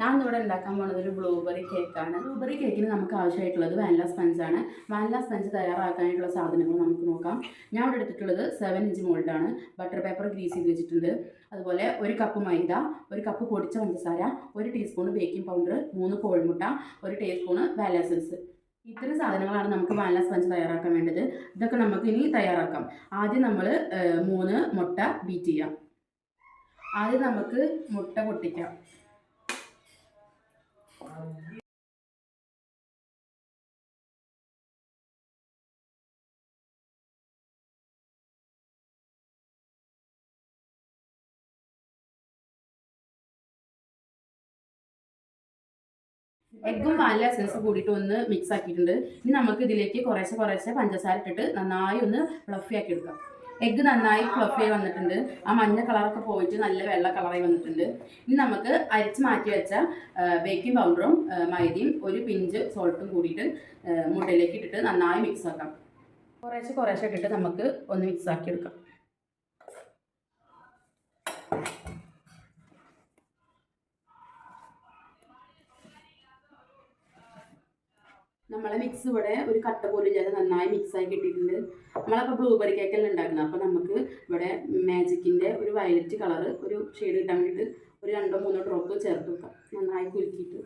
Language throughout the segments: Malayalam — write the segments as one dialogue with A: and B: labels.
A: ഞാൻ ഇവിടെ ഉണ്ടാക്കാൻ പോകുന്നത് ഒരു ബ്ലൂബെറി കേക്കാണ് ബ്ലൂബെറി കേക്കിന് നമുക്ക് ആവശ്യമായിട്ടുള്ളത് വാനില സ്പഞ്ച് ആണ്. വാനില സ്പഞ്ച് തയ്യാറാക്കാനായിട്ടുള്ള സാധനങ്ങൾ നമുക്ക് നോക്കാം. ഞാൻ ഇവിടെ എടുത്തിട്ടുള്ളത് സെവൻ ഇഞ്ച് മോൾഡാണ് ബട്ടർ പേപ്പർ ഗ്രീസ് ചെയ്ത് വെച്ചിട്ടുണ്ട്. അതുപോലെ ഒരു കപ്പ് മൈദ ഒരു കപ്പ് പൊടിച്ച പഞ്ചസാര ഒരു ടീസ്പൂൺ ബേക്കിംഗ് പൗഡർ മൂന്ന് കോഴിമുട്ട ഒരു ടീസ്പൂണ് വാനില ഇത്രയും സാധനങ്ങളാണ് നമുക്ക് വാനില സ്പഞ്ച് തയ്യാറാക്കാൻ വേണ്ടത്. ഇതൊക്കെ നമുക്ക് ഇനി തയ്യാറാക്കാം. ആദ്യം നമ്മൾ മൂന്ന് മുട്ട ബീറ്റ് ചെയ്യാം. ആദ്യം നമുക്ക് മുട്ട പൊട്ടിക്കാം. എഗ്ഗും വാനില എസൻസ് കൂടിയിട്ട് ഒന്ന് മിക്സ് ആക്കിയിട്ടുണ്ട്. ഇനി നമുക്ക് ഇതിലേക്ക് കുറേശ്ശെ കുറേശ്ശെ പഞ്ചസാര ഇട്ടിട്ട് നന്നായി ഒന്ന് ഫ്ലഫി ആക്കി എടുക്കാം. എഗ്ഗ് നന്നായി ഫ്ലഫി വന്നിട്ടുണ്ട്. ആ മഞ്ഞ കളറൊക്കെ പോയിട്ട് നല്ല വെള്ള കളറായി വന്നിട്ടുണ്ട്. ഇനി നമുക്ക് അരിച്ച് മാറ്റി വെച്ച ബേക്കിംഗ് പൗഡറും മൈദയും ഒരു പിഞ്ച് സോൾട്ടും കൂടിയിട്ട് മുട്ടയിലേക്ക് ഇട്ടിട്ട് നന്നായി മിക്സ് ആക്കാം. കുറേശ്ശെ കുറേശ്ശെ ഇട്ടിട്ട് നമുക്ക് ഒന്ന് മിക്സ് ആക്കി എടുക്കാം. നമ്മളെ മിക്സ് ഇവിടെ ഒരു കട്ട പോലും ഇല്ലാതെ നന്നായി മിക്സ് ആയി കിട്ടിയിട്ടുണ്ട്. നമ്മളപ്പോൾ ബ്ലൂബെറി കേക്കെല്ലാം ഉണ്ടാക്കുന്നത്? അപ്പോൾ നമുക്ക് ഇവിടെ മാജിക്കിന്റെ ഒരു വയലറ്റ് കളർ ഒരു ഷെയ്ഡ് കിട്ടാൻ വേണ്ടിയിട്ട് ഒരു രണ്ടോ മൂന്നോ ഡ്രോപ്പ് ചേർത്ത് വെക്കാം. നന്നായി കുലുക്കിയിട്ട്.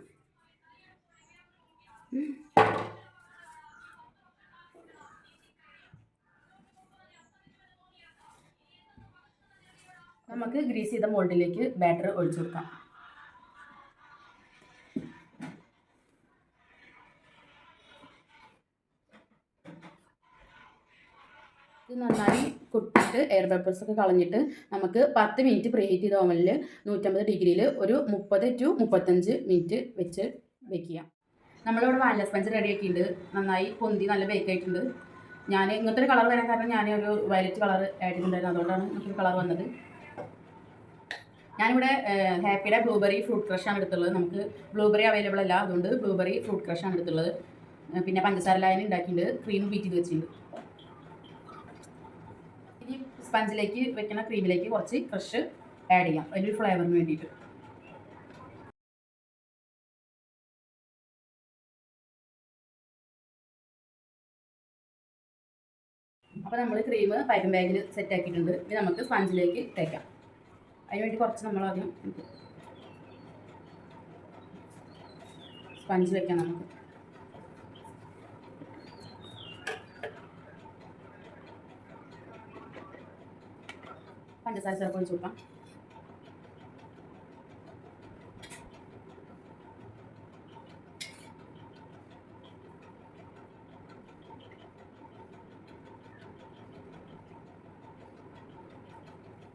A: നമുക്ക് ഗ്രീസ് ചെയ്ത മോൾഡിലേക്ക് ബാറ്റർ ഒഴിച്ചു കൊടുക്കാം. ഇത് നന്നായി കൊട്ടിട്ട് എയർ ബബിൾസ് ഒക്കെ കളഞ്ഞിട്ട് നമുക്ക് പത്ത് മിനിറ്റ് പ്രീ ഹീറ്റ് ചെയ്ത ഓവനിൽ നൂറ്റമ്പത് ഡിഗ്രിയിൽ ഒരു മുപ്പത് ടു മുപ്പത്തഞ്ച് മിനിറ്റ് വെച്ച് ബേക്ക് ചെയ്യാം നമ്മളിവിടെ വാനില സ്പഞ്ച് റെഡി ആക്കിയിട്ടുണ്ട്. നന്നായി പൊന്തി നല്ല ബേക്ക് ആയിട്ടുണ്ട്. ഞാൻ ഇങ്ങനത്തെ ഒരു കളർ വരാൻ കാരണം ഞാൻ ഒരു വയലറ്റ് കളർ ആഡ് ചെയ്തിട്ടുണ്ടായിരുന്നു. അതുകൊണ്ടാണ് ഇങ്ങനത്തെ കളർ വന്നത്. ഞാനിവിടെ ഹാപ്പിയുടെ ബ്ലൂബെറി ഫ്രൂട്ട് ക്രഷാണ് എടുത്തുള്ളത്. നമുക്ക് ബ്ലൂബെറി അവൈലബിൾ അല്ല. അതുകൊണ്ട് ബ്ലൂബെറി ഫ്രൂട്ട് ക്രഷാണ് എടുത്തുള്ളത്. പിന്നെ പഞ്ചസാര ലായനി ഉണ്ടാക്കിയിട്ടുണ്ട് ക്രീം ബീറ്റ് ചെയ്ത് വെച്ചിട്ടുണ്ട്. ഇനി സ്പഞ്ചിലേക്ക് വെക്കുന്ന ക്രീമിലേക്ക് കുറച്ച് ക്രഷ് ആഡ് ചെയ്യാം. അതിന്റെ ഫ്ലേവറിന് വേണ്ടിയിട്ട്. അപ്പോൾ നമ്മൾ ക്രീം പൈപ്പിംഗ് ബാഗിൽ സെറ്റ് ആക്കിയിട്ടുണ്ട്. ഇനി നമുക്ക് സ്പഞ്ചിലേക്ക് തേക്കാം. അതിന് വേണ്ടി കുറച്ച് നമ്മൾ ആദ്യം സ്പഞ്ച് വെക്കാം നമുക്ക്. പഞ്ചസാര ചേർത്ത് ഒഴിച്ച് കൊടുക്കാം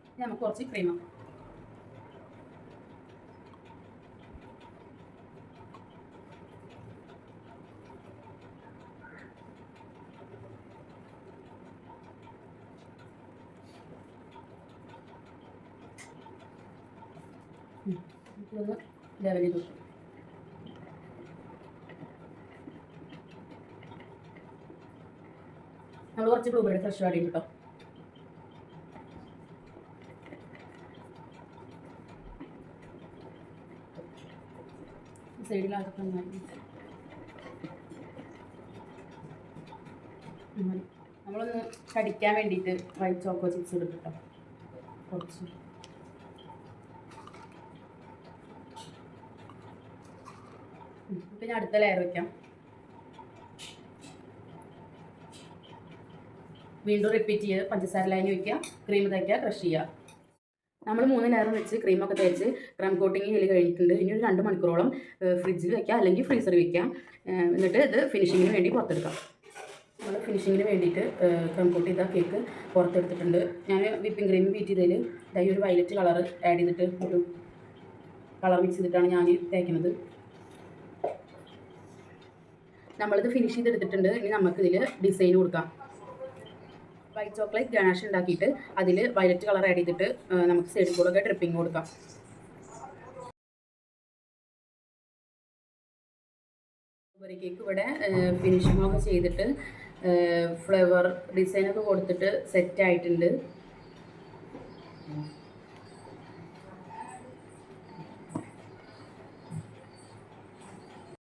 A: ഇനി നമുക്ക് കുറച്ച് ക്രീം ലെവൽ ചെയ്ത് കൊടുക്കും നമ്മൾ കുറച്ച് ബ്ലൂബെറി ഫ്രഷ് ആഡ് ചെയ്യും കേട്ടോ. നമ്മളൊന്ന് കടിക്കാൻ വേണ്ടിയിട്ട് വൈറ്റ് ചോക്കോ ചിപ്സ് ഇടും കുറച്ച്. ഞാൻ അടുത്ത ലെയർ വെക്കാം. വീണ്ടും റിപ്പീറ്റ് ചെയ്ത് പഞ്ചസാര ലൈൻ വയ്ക്കുക ക്രീം തയ്ക്കുക ക്രഷ് ചെയ്യുക. നമ്മൾ മൂന്ന് നേരം വെച്ച് ക്രീമൊക്കെ തേച്ച് ക്രം കോട്ടിങ് ചെയ്ത് കഴിഞ്ഞിട്ടുണ്ട്. ഇനി ഒരു രണ്ട് മണിക്കൂറോളം ഫ്രിഡ്ജിൽ വെക്കുക അല്ലെങ്കിൽ ഫ്രീസറിൽ വെക്കാം. എന്നിട്ട് ഇത് ഫിനിഷിങ്ങിന് വേണ്ടി പുറത്തെടുക്കാം. നമ്മൾ ഫിനിഷിങ്ങിന് വേണ്ടിയിട്ട് ക്രം കോട്ട് ചെയ്ത കേക്ക് പുറത്തെടുത്തിട്ടുണ്ട്. ഞാൻ വിപ്പിംഗ് ക്രീം ബീറ്റ് ചെയ്തതിൽ ഇതായി ഒരു വയലറ്റ് കളർ ആഡ് ചെയ്തിട്ട് ഒരു കളർ മിക്സ് ചെയ്തിട്ടാണ് ഞാൻ തേക്കുന്നത്. നമ്മളിത് ഫിനിഷ് ചെയ്തെടുത്തിട്ടുണ്ട്. ഇനി നമുക്കിതിൽ ഡിസൈൻ കൊടുക്കാം. വൈറ്റ് ചോക്ലേറ്റ് ഗണാഷ് ഉണ്ടാക്കിയിട്ട് അതിൽ വയലറ്റ് കളർ ആഡ് ചെയ്തിട്ട് നമുക്ക് സൈഡിൽ കൂടെ ഡ്രിപ്പിംഗ് കൊടുക്കാം. കേക്ക് ഇവിടെ ഫിനിഷിംഗ് ഒക്കെ ചെയ്തിട്ട് ഫ്ലവർ ഡിസൈനൊക്കെ കൊടുത്തിട്ട് സെറ്റ് ആയിട്ടുണ്ട്.